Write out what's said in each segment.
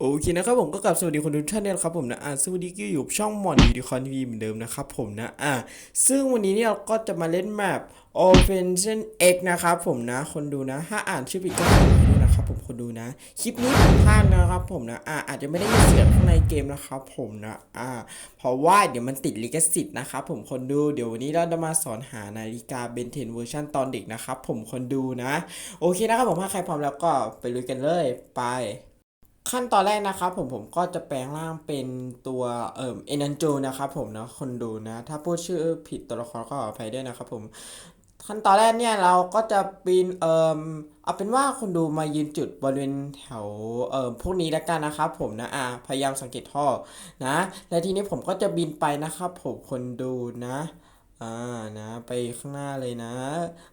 โอเคนะครับผมก็กลับสวัสดีคนทุกท่านเนี่ยนะครับผมนะอ่าสวัสดีก็อยู่ช่องมอนวิดีคอนทีวีเหมือนเดิมนะครับผมนะอ่าซึ่งวันนี้เนี่ยเราก็จะมาเล่นแมป Offension X นะครับผมนะคนดูนะถ้าอ่านชื่อผิดก็ขออภัยด้วยนะครับผมคนดูนะคลิปนี้ผมพลาดนะครับผมนะอ่าอาจจะไม่ได้ยินเสียงข้างในเกมนะครับผมนะอ่าเพราะว่าเดี๋ยวมันติดลิขสิทธิ์นะครับผมคนดูเดี๋ยววันนี้เราจะมาสอนหานาฬิกาเบนเทนเวอร์ชันตอนเด็กนะครับผมคนดูนะ โอเคนะครับผมถ้าใครพร้อมแล้วก็ไปลุยกันเลยไป ขั้นตอนแรกนะครับผมผมก็จะแปลงร่างเป็นตัวเอ่อเอนันโจนะครับผมนะคนดูนะ ถ้าพูดชื่อผิดตัวละครก็ขออภัยด้วยนะครับผมขั้นตอนแรกเนี่ยเราก็จะปีนเอ่อเอาเป็นว่าคนดูมายืนจุดบริเวณแถวเอ่อพวกนี้แล้วกันนะครับผมนะอ่าพยายามสังเกตท่อนะและทีนี้ผมก็จะบินไปนะครับผมคนดูนะอ่านะ ไปข้างหน้าเลยนะ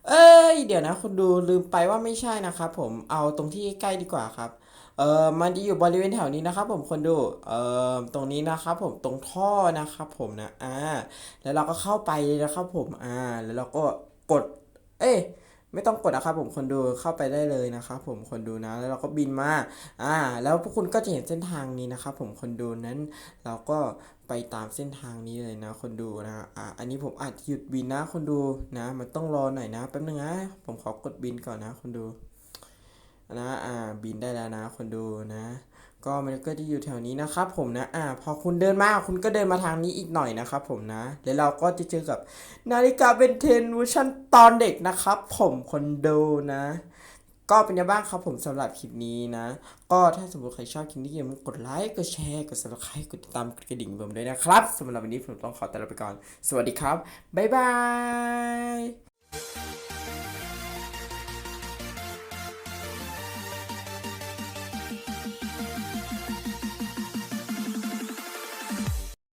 เอ้ ยเดี๋ยวนะคุณดูลืมไปว่าไม่ใช่นะครับผมเอาตรงที่ใกล้ดีกว่าครับเออมันจะอยู่บริเวณแถวนี้นะครับ ผมคนดูเออตรงนี้นะครับผมตรงท่อนะครับผมนะอ่าแล้วเราก็เข้าไปนะครับผมอ่าแล้วเราก็กด เอ๊ะ ไม่ต้องกดนะครับผมคนดูเข้าไปได้เลยนะครับผมคนดูนะแล้วเราก็บินมาอ่า แล้วพวกคุณก็จะเห็นเส้นทางนี้นะครับผมคนดูนั้นเราก็ไปตามเส้นทางนี้เลยนะ คนดูนะอ่าอันนี้ผมอาจหยุดบินนะ คนดูนะ มันต้องรอหน่อยนะแป๊บนึงนะผมขอกดบินก่อนนะ คนดูนะอ่าบินได้แล้วนะ คนดูนะ ก็มันก็จะอยู่แถวนี้นะครับผมนะ อ่า พอคุณเดินมาคุณก็เดินมาทางนี้อีกหน่อยนะครับผมนะ แล้วเราก็จะเจอกับนาฬิกาเบนเทนเวอร์ชันตอนเด็กนะครับผมคนดูนะ ก็เป็นยังไงบ้างครับผมสำหรับคลิปนี้นะ ก็ถ้าสมมติใครชอบคลิปนี้อย่าลืมกดไลค์ กดแชร์ กด subscribe กดติดตามกดกระดิ่งผมด้วยนะครับสำหรับวันนี้ผมต้องขอตัวลาไปก่อน สวัสดีครับ บ๊ายบาย